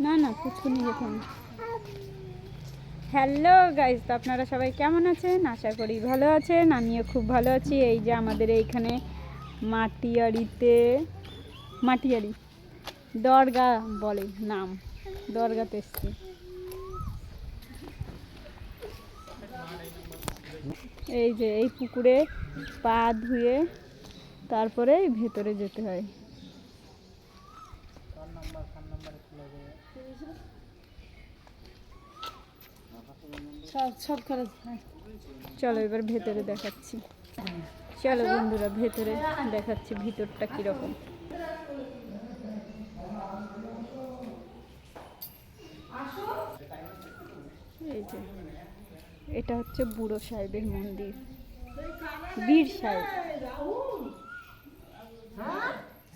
না না কিছু নিয়ে যেতে হবে হ্যালো গাইজ তো আপনারা সবাই কেমন আছেন? আশা করি ভালো আছেন। আমিও খুব ভালো আছি। এই যে আমাদের এইখানে মাটিয়ারিতে মাটিয়ারি দরগা বলে নাম। দরগাতে এসছি। এই যে এই পুকুরে পা ধুয়ে তারপরে ভেতরে যেতে হয়। সব খরচ চলো এবার ভেতরে দেখাচ্ছি। চলো বন্ধুরা, ভেতরে দেখাচ্ছি ভিতরটা কীরকম। এই যে, এটা হচ্ছে বুড়ো সাহেবের মন্দির। বীর সাহেব।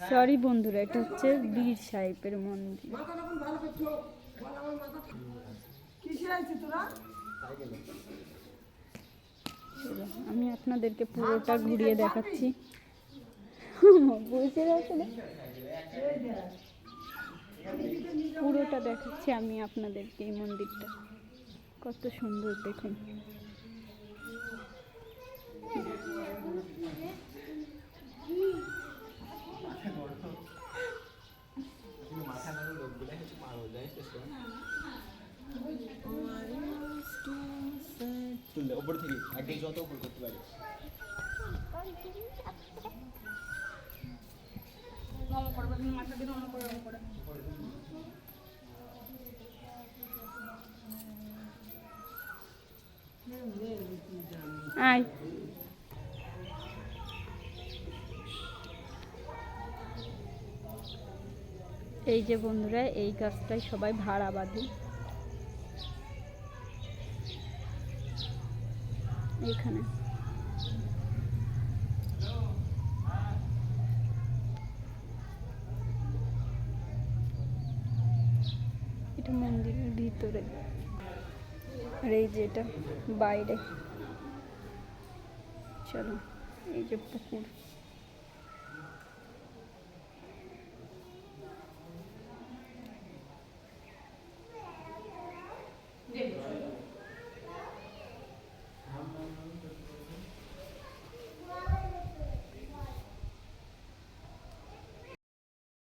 সরি বন্ধুরা, এটা হচ্ছে বীর সাহেবের মন্দির। আমি আপনাদেরকে পুরোটা ঘুরিয়ে দেখাচ্ছি। পারছ পুরোটা দেখাচ্ছি আমি আপনাদেরকে এই মন্দিরটা। কত সুন্দর দেখুন। ওপর থেকে একদম যত উপর করতে পারি। এই যে বন্ধুরা, এই গাছটাই সবাই ভাড়া বাঁধে। এখানে। এটা মন্দিরের ভিতরে। আর এই যে এটা বাইরে। চলো এই যে পুকুর।